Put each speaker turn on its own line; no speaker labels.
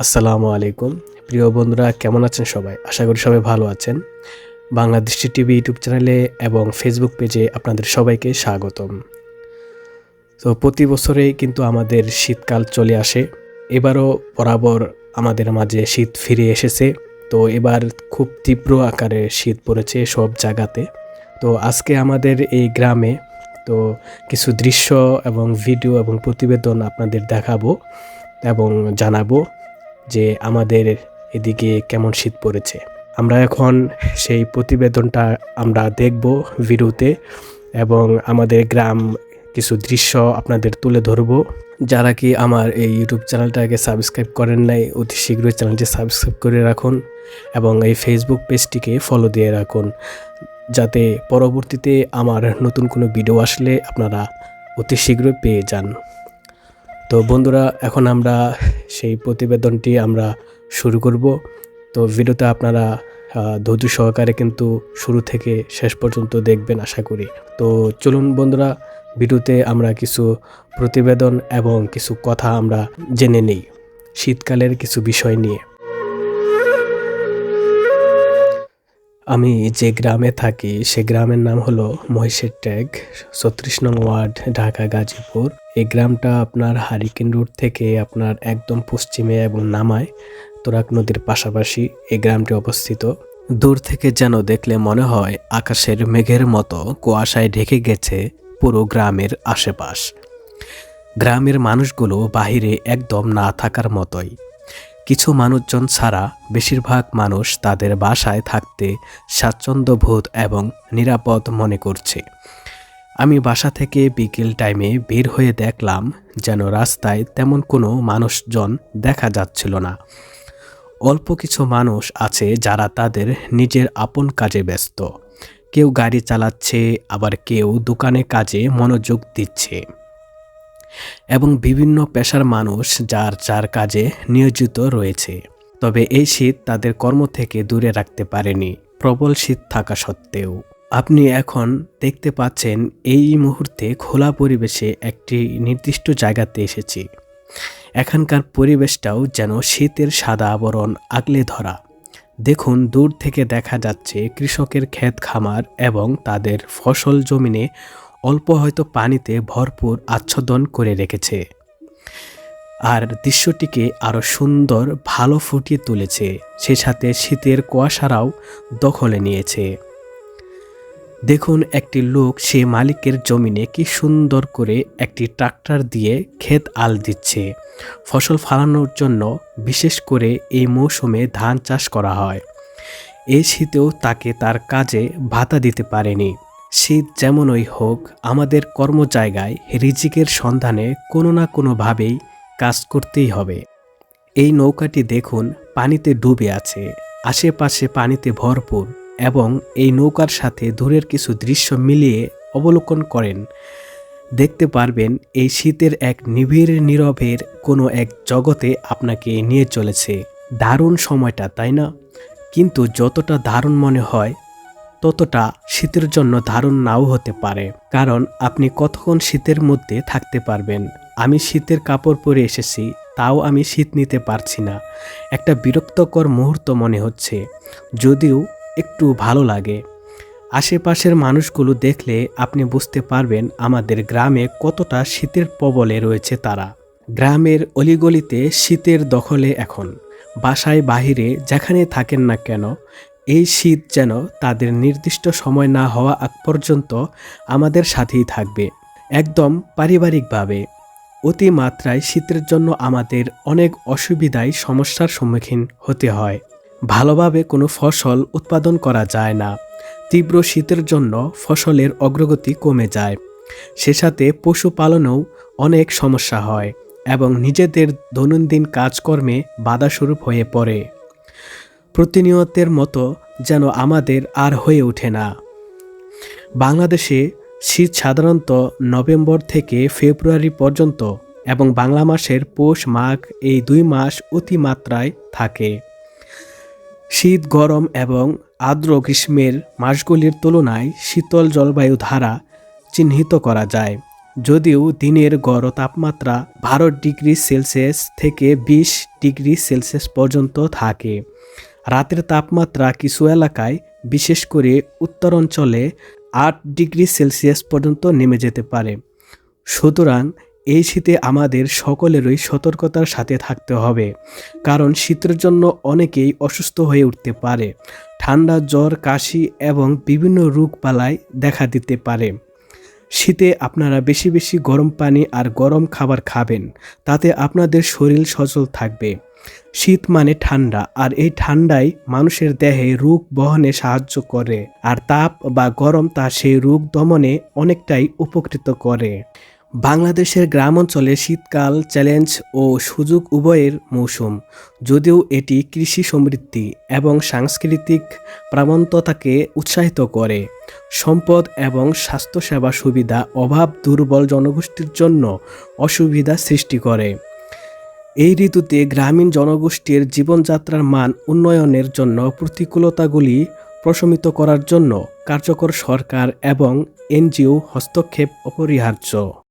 আসসালামু আলাইকুম। প্রিয় বন্ধুরা, কেমন আছেন সবাই? আশা করি সবাই ভালো আছেন। বাংলাদেশ টিভি ইউটিউব চ্যানেলে এবং ফেসবুক পেজে আপনাদের সবাইকে স্বাগতম। তো প্রতি বছরেই কিন্তু আমাদের শীতকাল চলে আসে। এবারও বরাবর আমাদের মাঝে শীত ফিরে এসেছে। তো এবার খুব তীব্র আকারে শীত পড়েছে সব জায়গাতে। তো আজকে আমাদের এই গ্রামে তো কিছু দৃশ্য এবং ভিডিও এবং প্রতিবেদন আপনাদের দেখাবো এবং জানাব। যে আমাদের এদিকে কেমন শীত পড়েছে। আমরা এখন সেই প্রতিবেদনটা আমরা দেখব ভিডিওতে এবং আমাদের গ্রাম কিছু দৃশ্য আপনাদের তুলে ধরব। যারা কি আমার এই ইউটিউব চ্যানেলটাকে সাবস্ক্রাইব করেন নাই, অতি শীঘ্রই চ্যানেলটি সাবস্ক্রাইব করে রাখুন এবং এই ফেসবুক পেজটিকে ফলো দিয়ে রাখুন। যাতে পরবর্তীতে আমার নতুন কোনো ভিডিও আসলে আপনারা অতি শীঘ্রই পেয়ে যান। তো বন্ধুরা, এখন আমরা সেই প্রতিবেদনটি আমরা শুরু করব। তো ভিডিওতে আপনারা ধৈর্য সহকারে কিন্তু শুরু থেকে শেষ পর্যন্ত দেখবেন, আশা করি। তো চলুন বন্ধুরা, ভিডিওতে আমরা কিছু প্রতিবেদন এবং কিছু কথা আমরা জেনে নিই। শীতকালের কিছু বিষয় নিয়ে। আমি যে গ্রামে থাকি, সে গ্রামের নাম হলো মহিষের ট্যাগ, ছত্রিশ নং ওয়ার্ড, ঢাকা, গাজীপুর। এই গ্রামটা আপনার হারিকেন রোড থেকে আপনার একদম পশ্চিমে এবং নামায় তোরাক নদীর পাশাপাশি এই গ্রামটি অবস্থিত। দূর থেকে যেন দেখলে মনে হয় আকাশের মেঘের মতো কুয়াশায় ঢেকে গেছে পুরো গ্রামের আশেপাশ। গ্রামের মানুষগুলো বাহিরে একদম না থাকার মতোই। কিছু মানুষজন ছাড়া বেশিরভাগ মানুষ তাদের বাসায় থাকতে স্বাচ্ছন্দ্যবোধ এবং নিরাপদ মনে করছে। আমি বাসা থেকে বিকেল টাইমে বের হয়ে দেখলাম যেন রাস্তায় তেমন কোনো মানুষজন দেখা যাচ্ছিল না। অল্প কিছু মানুষ আছে যারা তাদের নিজের আপন কাজে ব্যস্ত। কেউ গাড়ি চালাচ্ছে, আবার কেউ দোকানে কাজে মনোযোগ দিচ্ছে। এবং বিভিন্ন পেশার মানুষ যার যার কাজে নিয়োজিত রয়েছে। তবে এই শীত তাদের কর্ম থেকে দূরে রাখতে পারেনি, প্রবল শীত থাকা সত্ত্বেও। আপনি এখন দেখতে পাচ্ছেন এই মুহূর্তে খোলা পরিবেশে একটি নির্দিষ্ট জায়গাতে এসেছি। এখানকার পরিবেশটাও যেন শীতের সাদা আবরণ আগলে ধরা। দেখুন, দূর থেকে দেখা যাচ্ছে কৃষকের ক্ষেত খামার এবং তাদের ফসল জমিনে অল্প হয়তো পানিতে ভরপুর আচ্ছাদন করে রেখেছে। আর দৃশ্যটিকে আরও সুন্দর, ভালো ফুটিয়ে তুলেছে। সে সাথে শীতের কুয়াশারাও দখলে নিয়েছে। দেখুন একটি লোক সে মালিকের জমিনে কি সুন্দর করে একটি ট্রাক্টর দিয়ে ক্ষেত আল দিচ্ছে। ফসল ফলানোর জন্য বিশেষ করে এই মৌসুমে ধান চাষ করা হয়। এই শীতেও তাকে তার কাজে ভাতা দিতে পারেনি। শীত যেমনই হোক, আমাদের কর্মজায়গায় রিজিকের সন্ধানে কোনো না কোনোভাবেই কাজ করতেই হবে। এই নৌকাটি দেখুন পানিতে ডুবে আছে, আশেপাশে পানিতে ভরপুর এবং এই নৌকার সাথে দূরের কিছু দৃশ্য মিলিয়ে অবলোকন করেন। দেখতে পারবেন এই শীতের এক নিবিড় নীরবের কোনো এক জগতে আপনাকে নিয়ে চলেছে। দারুণ সময়টা, তাই না? কিন্তু যতটা দারুণ মনে হয় ততটা শীতের জন্য ধারণ নাও হতে পারে। কারণ আপনি কতক্ষণ শীতের মধ্যে থাকতে পারবেন? আমি শীতের কাপড় পরে এসেছি, তাও আমি শীত নিতে পারছি না। একটা বিরক্তকর মুহূর্ত মনে হচ্ছে, যদিও একটু ভালো লাগে। আশেপাশের মানুষগুলো দেখলে আপনি বুঝতে পারবেন আমাদের গ্রামে কতটা শীতের প্রবলে রয়েছে তারা। গ্রামের অলিগলিতে শীতের দখলে এখন। বাসায় বাহিরে যেখানে থাকেন না কেন এই শীত যেন তাদের নির্দিষ্ট সময় না হওয়া আগ পর্যন্ত আমাদের সাথেই থাকবে, একদম পারিবারিকভাবে। অতিমাত্রায় শীতের জন্য আমাদের অনেক অসুবিধায় সমস্যার সম্মুখীন হতে হয়। ভালোভাবে কোনো ফসল উৎপাদন করা যায় না। তীব্র শীতের জন্য ফসলের অগ্রগতি কমে যায়। সে সাথে পশুপালনেও অনেক সমস্যা হয় এবং নিজেদের দৈনন্দিন কাজকর্মে বাধাস্বরূপ হয়ে পড়ে। প্রতিনিয়তের মতো যেন আমাদের আর হয়ে ওঠে না। বাংলাদেশে শীত সাধারণত নভেম্বর থেকে ফেব্রুয়ারি পর্যন্ত এবং বাংলা মাসের পৌষ মাঘ এই দুই মাস অতিমাত্রায় থাকে। শীত, গরম এবং আর্দ্র গ্রীষ্মের মাসগুলির তুলনায় শীতল জলবায়ু ধারা চিহ্নিত করা যায়, যদিও দিনের গড় তাপমাত্রা বারো ডিগ্রি সেলসিয়াস থেকে বিশ ডিগ্রি সেলসিয়াস পর্যন্ত থাকে। রাতের তাপমাত্রা কিছু এলাকায়, বিশেষ করে উত্তর অঞ্চলে আট ডিগ্রি সেলসিয়াস পর্যন্ত নেমে যেতে পারে। সুতরাং এই শীতে আমাদের সকলেরই সতর্কতার সাথে থাকতে হবে, কারণ শীতের জন্য অনেকেই অসুস্থ হয়ে উঠতে পারে। ঠান্ডা, জ্বর, কাশি এবং বিভিন্ন রোগবালাই দেখা দিতে পারে। শীতে আপনারা বেশি বেশি গরম পানি আর গরম খাবার খাবেন, তাতে আপনাদের শরীর সচল থাকবে। শীত মানে ঠান্ডা, আর এই ঠান্ডাই মানুষের দেহে রোগ বহনে সাহায্য করে, আর তাপ বা গরম তা সেই রোগ দমনে অনেকটাই উপকৃত করে। বাংলাদেশের গ্রাম অঞ্চলে শীতকাল চ্যালেঞ্জ ও সুযোগ উভয়ের মৌসুম, যদিও এটি কৃষি সমৃদ্ধি এবং সাংস্কৃতিক প্রাবন্ততাকে উৎসাহিত করে। সম্পদ এবং স্বাস্থ্যসেবা সুবিধা অভাব দুর্বল জনগোষ্ঠীর জন্য অসুবিধা সৃষ্টি করে। এই ঋতুতে গ্রামীণ জনগোষ্ঠীর জীবনযাত্রার মান উন্নয়নের জন্য প্রতিকূলতাগুলি প্রশমিত করার জন্য কার্যকর সরকার এবং এনজিও হস্তক্ষেপ অপরিহার্য।